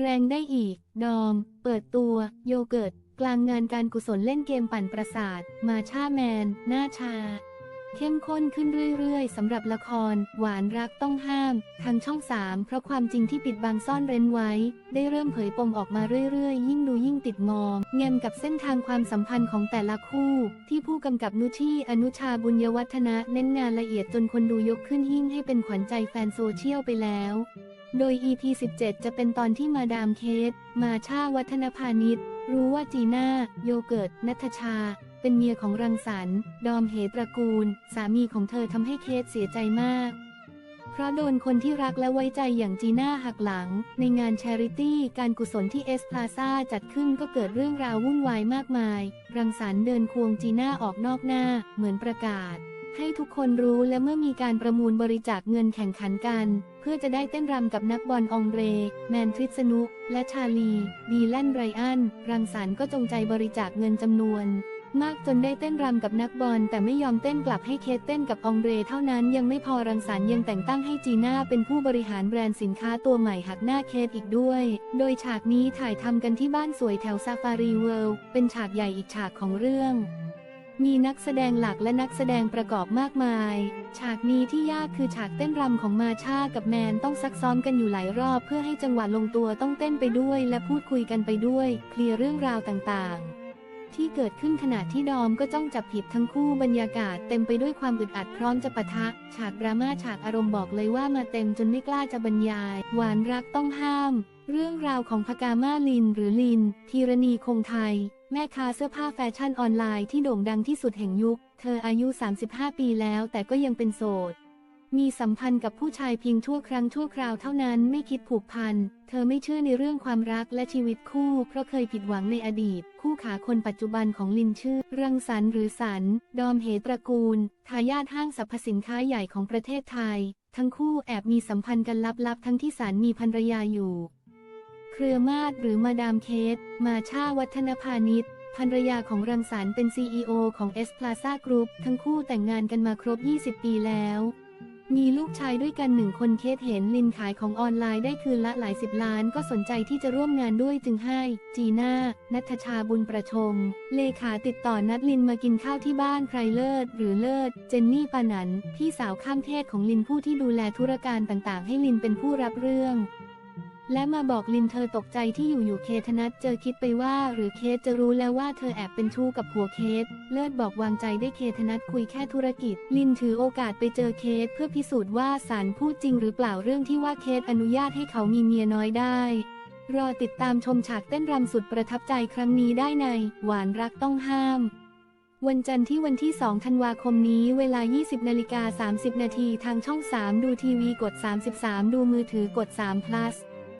แรงได้อีก ดอม เปิดตัว โยเกิร์ต กลางงานการกุศลเล่นเกมปั่นประสาท มาชาแมน หน้าชา เข้มข้นขึ้นเรื่อยๆ สำหรับละคร หวานรักต้องห้าม ทางช่อง 3 เพราะความจริงที่ปิดบังซ่อนเร้นไว้ ได้เริ่มเผยปมออกมาเรื่อยๆ ยิ่งดูยิ่งติดมองแงมกับเส้นทางความสัมพันธ์ของแต่ละคู่ ที่ผู้กำกับนุชีอนุชาบุญยวัฒนะเน้นงานละเอียดจนคนดูยกขึ้นหิ้งให้เป็นขวัญใจแฟนโซเชียลไปแล้ว โดย EP 17 จะเป็นตอนที่มาดามเคส มาชาวัฒนพาณิชย์รู้ว่าจีน่า โยเกิร์ต นัทชา เป็นเมียของรังสรรค์ ดอมเหตระกูล สามีของเธอทำให้เคสเสียใจมาก เพราะโดนคนที่รักและไว้ใจอย่างจีน่าหักหลัง ในงานแชริตี้การกุศลที่เอสพลาซาจัดขึ้นก็เกิดเรื่องราววุ่นวายมากมาย รังสรรค์เดินควงจีน่าออกนอกหน้า เหมือนประกาศ ให้ทุกคนรู้และเมื่อมีการประมูลบริจาคเงินแข่งขันกัน เพื่อจะได้เต้นรำกับนักบอลองเร แมนทริสนุ และชาลี ดีแลนไรอัน รังสรรค์ก็จงใจบริจาคเงินจำนวน มากจนได้เต้นรำกับนักบอล แต่ไม่ยอมเต้นกลับให้เคสเต้นกับองเรเท่านั้นยังไม่พอรังสรรค์ยังแต่งตั้งให้จีน่าเป็นผู้บริหารแบรนด์สินค้าตัวใหม่หักหน้าเคสอีกด้วย โดยฉากนี้ถ่ายทำกันที่บ้านสวยแถวซาฟารีเวิลด์เป็นฉากใหญ่อีกฉากของเรื่อง มีนักแสดงหลักและนักแสดงประกอบมากมาย ฉากนี้ที่ยากคือฉากเต้นรำของมาชากับแมนต้องซักซ้อมกันอยู่หลายรอบ เพื่อให้จังหวะลงตัวต้องเต้นไปด้วย และพูดคุยกันไปด้วย เคลียร์เรื่องราวต่างๆ ที่เกิดขึ้นขณะที่ดอมก็จ้องจับผิดทั้งคู่บรรยากาศเต็มไปด้วยความอึดอัดพร้อมจะปะทะ ฉากดราม่าฉากอารมณ์บอกเลยว่ามาเต็มจนไม่กล้าจะบรรยาย หวานรักต้องห้าม เรื่องราวของพกามาลิน หรือลินธีรณีคงไทย แม่ค้าเสื้อผ้าแฟชั่นออนไลน์ที่โด่งดังที่สุดแห่งยุค เธออายุ 35 ปีแล้วแต่ก็ยังเป็นโสด มีสัมพันธ์กับผู้ชายเพียงชั่วครั้งชั่วคราวเท่านั้นไม่คิดผูกพัน เธอไม่เชื่อในเรื่องความรักและชีวิตคู่ เพราะเคยผิดหวังในอดีต คู่ขาคนปัจจุบันของลินชื่อ รังสรรหรือสัน ดอมเหตระกูล ทายาทห้างสรรพสินค้าใหญ่ของประเทศไทย ทั้งคู่แอบมีสัมพันธ์กันลับๆทั้งที่สันมีภรรยาอยู่ เครือมาศหรือมาดามเคส มาชาวัฒนพาณิชย์ภรรยาของรังสรรค์เป็น CEO ของ S Plaza Group ทั้งคู่แต่งงานกันมาครบ 20 ปีแล้ว มีลูกชายด้วยกันหนึ่งคนเคสเห็นลินขายของออนไลน์ได้คืนละหลายสิบล้านก็สนใจที่จะร่วมงานด้วยจึงให้ จีน่า นัทชาบุญประชม เลขาติดต่อนัดลินมากินข้าวที่บ้านใครเลิศ หรือเลิศ เจนนี่ปานัน พี่สาวข้ามเพศของลินผู้ที่ดูแลธุรการต่างๆ ให้ลินเป็นผู้รับเรื่อง และมาบอกลินเธอตกใจที่อยู่ๆเคธนัทเจอคิดไปว่า หรือเคสจะรู้แล้วว่าเธอแอบเป็นชู้กับผัวเคส เลิศบอกวางใจได้เคธนัทคุยแค่ธุรกิจ ลินถือโอกาสไปเจอเคสเพื่อพิสูจน์ว่าสารพูดจริงหรือเปล่าเรื่องที่ว่าเคสอนุญาตให้เขามีเมียน้อยได้ รอติดตามชมฉากเต้นรำสุดประทับใจครั้งนี้ได้ใน หวานรักต้องห้าม วันจันทร์ที่วันที่ 2 ธันวาคมนี้เวลา 20นาฬิกา30 นาทีทางช่อง 3 ดูทีวีกด 33 ดูมือถือกด3 plus